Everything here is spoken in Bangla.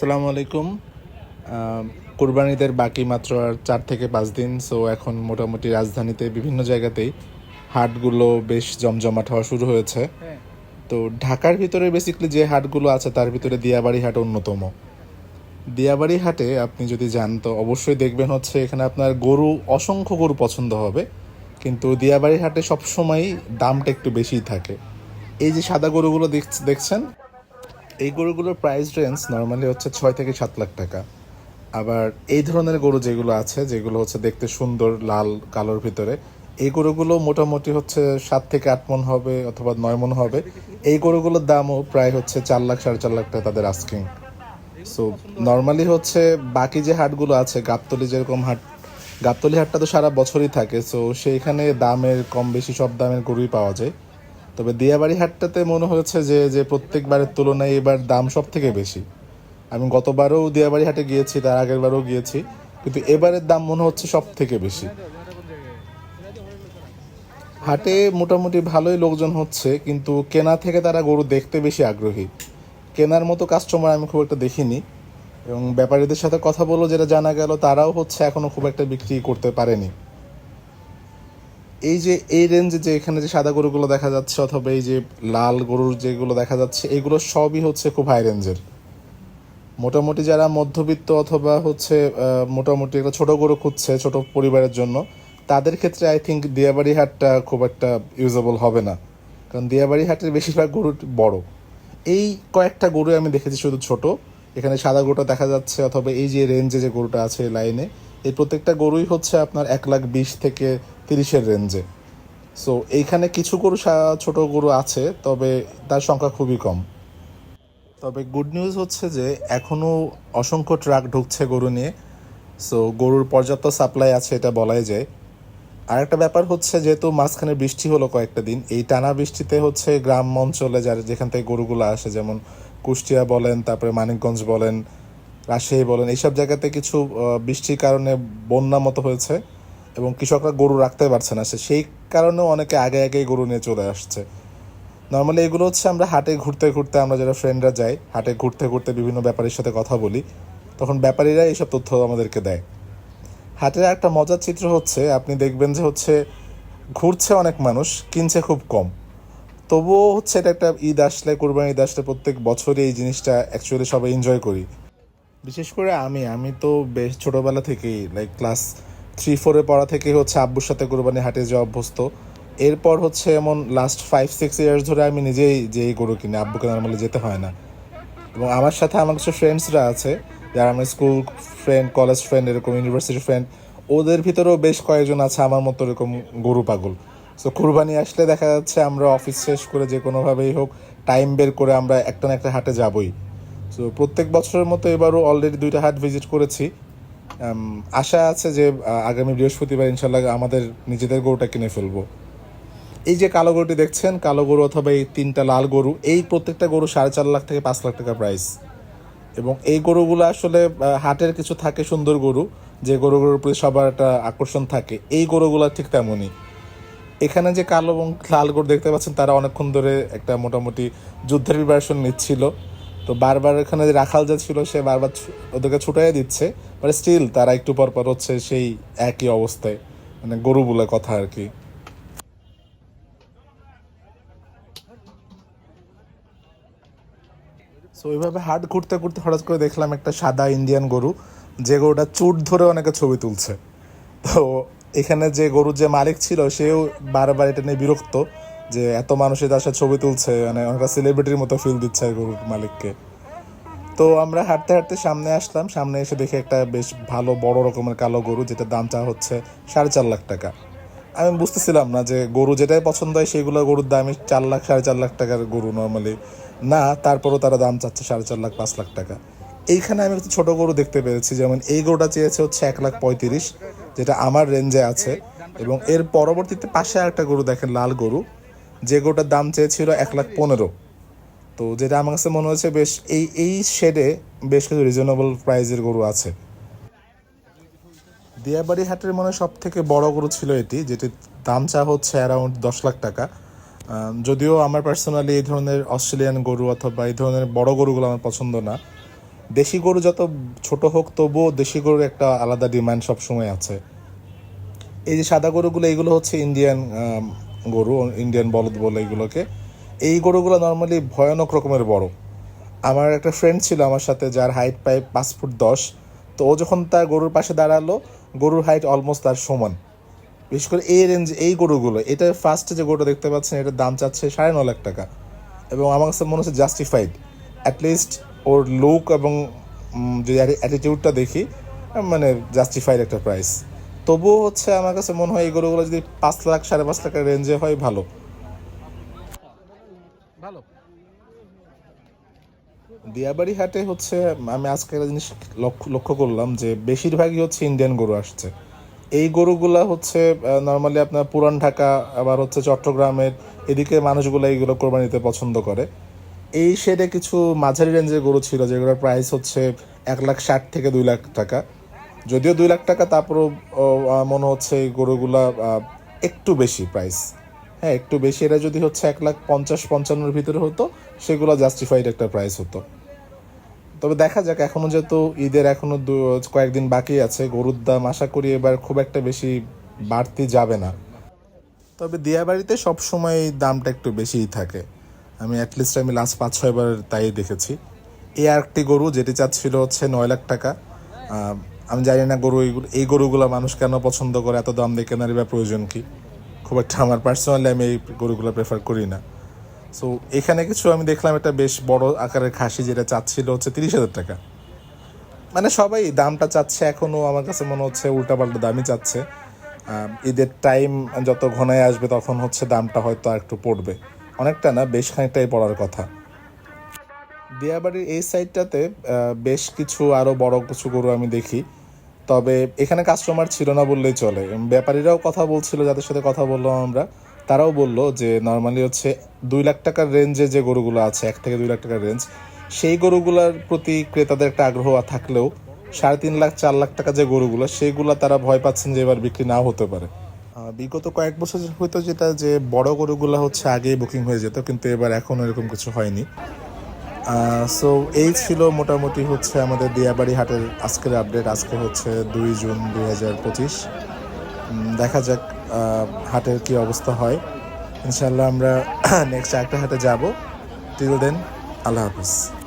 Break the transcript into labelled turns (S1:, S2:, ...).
S1: আসসালামু আলাইকুম। কুরবানিদের বাকি মাত্র আর চার থেকে পাঁচ দিন সো এখন মোটামুটি রাজধানীতে বিভিন্ন জায়গাতেই হাটগুলো বেশ জমজমাট হওয়া শুরু হয়েছে। তো ঢাকার ভিতরে বেসিক্যালি যে হাটগুলো আছে তার ভিতরে দিয়াবাড়ি হাট অন্যতম। দিয়াবাড়ি হাটে আপনি যদি যান তো অবশ্যই দেখবেন হচ্ছে এখানে আপনার গরু অসংখ্য গরু পছন্দ হবে। কিন্তু দিয়াবাড়ি হাটে সবসময়ই দামটা একটু বেশিই থাকে। এই যে সাদা গরুগুলো দেখ- দেখছেন এই গরুগুলোর প্রাইস রেঞ্জ নর্মালি হচ্ছে ছয় থেকে সাত লাখ টাকা। আবার এই ধরনের গরু যেগুলো আছে, যেগুলো হচ্ছে দেখতে সুন্দর, লাল, কালোর ভিতরে, এই গরুগুলো মোটামুটি হচ্ছে সাত থেকে আট মন হবে অথবা নয় মন হবে। এই গরুগুলোর দামও প্রায় হচ্ছে চার লাখ, সাড়ে চার লাখ টাকা তাদের আস্কিং সো নর্মালি হচ্ছে বাকি যে হাটগুলো আছে, গাবতলি যেরকম হাট, গাবতলি হাটটা তো সারা বছরই থাকে সো সেইখানে দামের কম বেশি সব দামের গরুই পাওয়া যায়। তবে দিয়াবাড়ি হাটটাতে মনে হয়েছে যে যে প্রত্যেকবারের তুলনায় এবার দাম সব থেকে বেশি। আমি গতবারও দিয়াবাড়ি হাটে গিয়েছি, তার আগের বারও গিয়েছি, কিন্তু এবারের দাম মনে হচ্ছে সব থেকে বেশি। হাটে মোটামুটি ভালোই লোকজন হচ্ছে, কিন্তু কেনা থেকে তারা গরু দেখতে বেশি আগ্রহী। কেনার মতো কাস্টমার আমি খুব একটা দেখিনি, এবং ব্যাপারীদের সাথে কথা বলল, যেটা জানা গেল, তারাও হচ্ছে এখনও খুব একটা বিক্রি করতে পারেনি। এই যে, এই রেঞ্জে যে এখানে যে সাদা গরুগুলো দেখা যাচ্ছে অথবা এই যে লাল গরুর যেগুলো দেখা যাচ্ছে, এগুলো সবই হচ্ছে খুব হাই রেঞ্জের মোটামুটি যারা মধ্যবিত্ত অথবা হচ্ছে মোটামুটি একটা ছোটো গরু খুঁজছে ছোট পরিবারের জন্য, তাদের ক্ষেত্রে আই থিঙ্ক দিয়াবাড়ি হাটটা খুব একটা ইউজেবল হবে না। কারণ দিয়াবাড়ি হাটের বেশিরভাগ গরু বড়। এই কয়েকটা গরু আমি দেখেছি শুধু ছোট। এখানে সাদা গরুটা দেখা যাচ্ছে অথবা এই যে রেঞ্জে যে গরুটা আছে লাইনে এই প্রত্যেকটা গরুই হচ্ছে আপনার এক লাখ বিশ থেকে তিরিশের রেঞ্জে সো এইখানে কিছু গরু ছোট গরু আছে, তবে তার সংখ্যা খুবই কম। তবে গুড নিউজ হচ্ছে যে এখনও অসংখ্য ট্রাক ঢুকছে গরু নিয়ে। সো গরুর পর্যাপ্ত সাপ্লাই আছে, এটা বলাই যায়। আর একটা ব্যাপার হচ্ছে, যেহেতু মাঝখানে বৃষ্টি হলো কয়েকটা দিন, এই টানা বৃষ্টিতে হচ্ছে গ্রাম অঞ্চলে যারা, যেখান থেকে গরুগুলো আসে, যেমন কুষ্টিয়া বলেন, তারপরে মানিকগঞ্জ বলেন, রাজশাহী বলেন, এইসব জায়গাতে কিছু বৃষ্টির কারণে বন্যা মতো হয়েছে। এবং কৃষকরা গরু রাখতে পারছে না। সে- সেই কারণেও অনেকে আগে আগেই গরু নিয়ে চলে আসছে। নর্মালি এগুলো হচ্ছে আমরা হাটে ঘুরতে ঘুরতে আমরা যারা ফ্রেন্ডরা যাই, হাটে ঘুরতে ঘুরতে বিভিন্ন ব্যাপারীর সাথে কথা বলি, তখন ব্যাপারীরা এইসব তথ্য আমাদেরকে দেয়। হাটের একটা মজার চিত্র হচ্ছে, আপনি দেখবেন যে হচ্ছে ঘুরছে অনেক মানুষ, কিনছে খুব কম। তবুও হচ্ছে এটা একটা ঈদ আসলে কোরবানি ঈদ আসলে প্রত্যেক বছরই এই জিনিসটা অ্যাকচুয়ালি সবাই এনজয় করি। বিশেষ করে আমি আমি তো বেশ ছোটোবেলা থেকেই লাইক ক্লাস থ্রি ফোরে পড়া থেকে হচ্ছে আব্বুর সাথে কোরবানি হাটে যাওয়া অভ্যস্ত। এরপর হচ্ছে এমন লাস্ট ফাইভ সিক্স ইয়ার্স ধরে আমি নিজেই যেই গরু কিনি, আব্বুকে নর্মালি যেতে হয় না। এবং আমার সাথে আমার কিছু ফ্রেন্ডসরা আছে, যারা আমার স্কুল ফ্রেন্ড কলেজ ফ্রেন্ড এরকম ইউনিভার্সিটি ফ্রেন্ড ওদের ভিতরেও বেশ কয়েকজন আছে আমার মতো এরকম গরু পাগল। সো কুরবানি আসলে দেখা যাচ্ছে আমরা অফিস শেষ করে যে কোনোভাবেই হোক টাইম বের করে আমরা একটা না একটা হাটে যাবই। সো প্রত্যেক বছরের মতো এবারও অলরেডি দুইটা হাট ভিজিট করেছি। আশা আছে যে আগামী বৃহস্পতিবার ইনশাল্লাহ আমাদের নিজেদের গরুটা কিনে ফেলব। এই যে কালো গরুটি দেখছেন, কালো গরু অথবা এই তিনটা লাল গরু, এই প্রত্যেকটা গরু সাড়ে চার লাখ থেকে পাঁচ লাখ টাকা প্রাইস এবং এই গরুগুলো আসলে হাটের কিছু থাকে সুন্দর গরু, যে গরুগুলোর প্রতি সবার একটা আকর্ষণ থাকে, এই গরুগুলো ঠিক তেমনই। এখানে যে কালো এবং লাল গরু দেখতে পাচ্ছেন, তারা অনেকক্ষণ ধরে একটা মোটামুটি যুদ্ধের প্রিপারেশন নিচ্ছিল। তো বারবার এখানে যে রাখাল যা ছিল, সে বারবার ওদেরকে ছুটাই দিচ্ছে। বাট স্টিল তারা একটু পর পর হচ্ছে সেই একই অবস্থায় মানে গরু বলে কথা আর কি। সো ওইভাবে হাট ঘুরতে ঘুরতে হঠাৎ করে দেখলাম একটা সাদা ইন্ডিয়ান গরু, যে গরুটা চুট ধরে অনেকে ছবি তুলছে। তো এখানে যে গরুর যে মালিক ছিল, সেও বারবার এটা নিয়ে বিরক্ত। যে এত মানুষের তার সাথে ছবি তুলছে মানে অনেকটা সেলিব্রিটির মতো ফিল দিচ্ছে গরুর মালিককে। তো আমরা হাঁটতে হাঁটতে সামনে আসলাম, সামনে এসে দেখে একটা বেশ ভালো বড় রকমের কালো গরু যেটা দাম চা হচ্ছে সাড়ে চার লাখ টাকা। আমি বুঝতেছিলাম না যে গরু যেটাই পছন্দ হয় সেগুলো গরুর দামই চার লাখ, সাড়ে চার লাখ টাকার গরু নর্মালি না, তারপরও তারা দাম চাচ্ছে সাড়ে চার লাখ, পাঁচ লাখ টাকা। এইখানে আমি একটা ছোট গরু দেখতে পেরেছি যেমন এই গরুটা চেয়েছে হচ্ছে এক লাখ পঁয়ত্রিশ, যেটা আমার রেঞ্জে আছে। এবং এর পরবর্তীতে পাশে একটা গরু দেখেন, লাল গরু। যে গরুটার দাম চেয়েছিল এক লাখ পনেরো। তো যেটা আমার কাছে মনে হচ্ছে বেশ, এই এই শেডে বেশ কিছু রিজনেবল প্রাইজের গরু আছে। দিয়াবাড়ি হাটের মনে সব থেকে বড় গরু ছিল এটি যেটির দাম চা হচ্ছে অ্যারাউন্ড দশ লাখ টাকা। যদিও আমার পার্সোনালি এই ধরনের অস্ট্রেলিয়ান গরু অথবা এই ধরনের বড় গরুগুলো আমার পছন্দ না। দেশি গরু যত ছোট হোক, তবুও দেশি গরুর একটা আলাদা ডিমান্ড সবসময় আছে। এই যে সাদা গরুগুলো, এগুলো হচ্ছে ইন্ডিয়ান গরু ইন্ডিয়ান বলদ বলে এগুলোকে এই গরুগুলো নর্মালি ভয়ানক রকমের বড়। আমার একটা ফ্রেন্ড ছিল আমার সাথে যার হাইট প্রায় পাঁচ ফুট দশ। তো ও যখন তার গরুর পাশে দাঁড়াল গরুর হাইট অলমোস্ট তার সমান। বিশেষ করে এই রেঞ্জ এই গরুগুলো এটা ফার্স্টে যে গরুটা দেখতে পাচ্ছেন এটার দাম চাচ্ছে সাড়ে ন লাখ টাকা। এবং আমার কাছে মনে হচ্ছে জাস্টিফাইড অ্যাটলিস্ট ওর লুক এবং উম, যে অ্যাটিটিউডটা দেখি মানে জাস্টিফাইড একটা প্রাইস তবুও হচ্ছে আমার কাছে মনে হয় এই গরুগুলো যদি পাঁচ লাখ সাড়ে পাঁচ লাখের রেঞ্জে হয় ভালো। ভালো। দিয়াবাড়ি হাটে হচ্ছে আমি আজকে একটা জিনিস লক্ষ্য লক্ষ্য করলাম যে বেশিরভাগই হচ্ছে ইন্ডিয়ান গরু আসছে। এই গরুগুলা হচ্ছে নর্মালি আপনার পুরান ঢাকা আবার হচ্ছে চট্টগ্রামের এদিকে মানুষগুলো এইগুলো কোরবানিতে পছন্দ করে। এই শেডে কিছু মাঝারি রেঞ্জের গরু ছিল যেগুলোর প্রাইস হচ্ছে এক লাখ ষাট থেকে দুই লাখ টাকা। যদিও দুই লাখ টাকা, তারপরও মনে হচ্ছে এই গরুগুলা একটু বেশি প্রাইস হ্যাঁ একটু বেশি। এটা যদি হচ্ছে এক লাখ পঞ্চাশ, পঞ্চান্নর ভিতরে হতো, সেগুলো জাস্টিফাইড একটা প্রাইস হতো। তবে দেখা যাক এখনও যেহেতু ঈদের এখনও দু- কয়েকদিন বাকি আছে, গরুর দাম আশা করি এবার খুব একটা বেশি বাড়তি যাবে না। তবে দিয়াবাড়িতে সবসময় দামটা একটু বেশিই থাকে। আমি অ্যাটলিস্ট আমি লাস্ট পাঁচ, ছয়বার তাই দেখেছি। এই আরেকটি গরু, যেটি চাচ্ছিল হচ্ছে নয় লাখ টাকা আমি জানি না গরু, এই গরুগুলো মানুষ কেন পছন্দ করে? এত দাম দিয়ে কেনারই বা প্রয়োজন কি? খুব একটা আমার পার্সোনালি আমি এই গরুগুলো প্রেফার করি না। সো এখানে কিছু আমি দেখলাম একটা বেশ বড় আকারের খাসি যেটা চাচ্ছিল হচ্ছে তিরিশ হাজার টাকা। মানে সবাই দামটা চাচ্ছে এখনও আমার কাছে মনে হচ্ছে উল্টাপাল্টা দামই চাচ্ছে। ঈদের টাইম যত ঘনায় আসবে তখন হচ্ছে দামটা হয়তো আর একটু পড়বে। অনেকটা না, বেশ খানিকটাই পড়ার কথা। দিয়াবাড়ির এই সাইডটাতে বেশ কিছু আরও বড় কিছু গরু আমি দেখি। তবে এখানে কাস্টমার ছিল না বললেই চলে। ব্যাপারীরাও কথা বলছিল, যাদের সাথে কথা বললাম আমরা, তারাও বলল যে নর্মালি হচ্ছে দুই লাখ টাকার রেঞ্জে যে গরুগুলো আছে, এক থেকে দুই লাখ টাকার রেঞ্জ সেই গরুগুলোর প্রতি ক্রেতাদের একটা আগ্রহ থাকলেও সাড়ে তিন লাখ, চার লাখ টাকা যে গরুগুলো, সেইগুলো তারা ভয় পাচ্ছেন যে এবার বিক্রি নাও হতে পারে। বিগত কয়েক বছর হয়তো যেটা যে বড় গরুগুলো হচ্ছে আগেই বুকিং হয়ে যেত, কিন্তু এবার এখন এরকম কিছু হয়নি। সো এই ছিল মোটামুটি হচ্ছে আমাদের দিয়াবাড়ি হাটের আজকের আপডেট আজকে হচ্ছে দুই জুন দুই হাজার পঁচিশ। দেখা যাক হাটের কি অবস্থা হয়। ইনশাল্লাহ আমরা নেক্সট একটা হাটে যাব। টিল দেন আল্লাহ হাফিজ।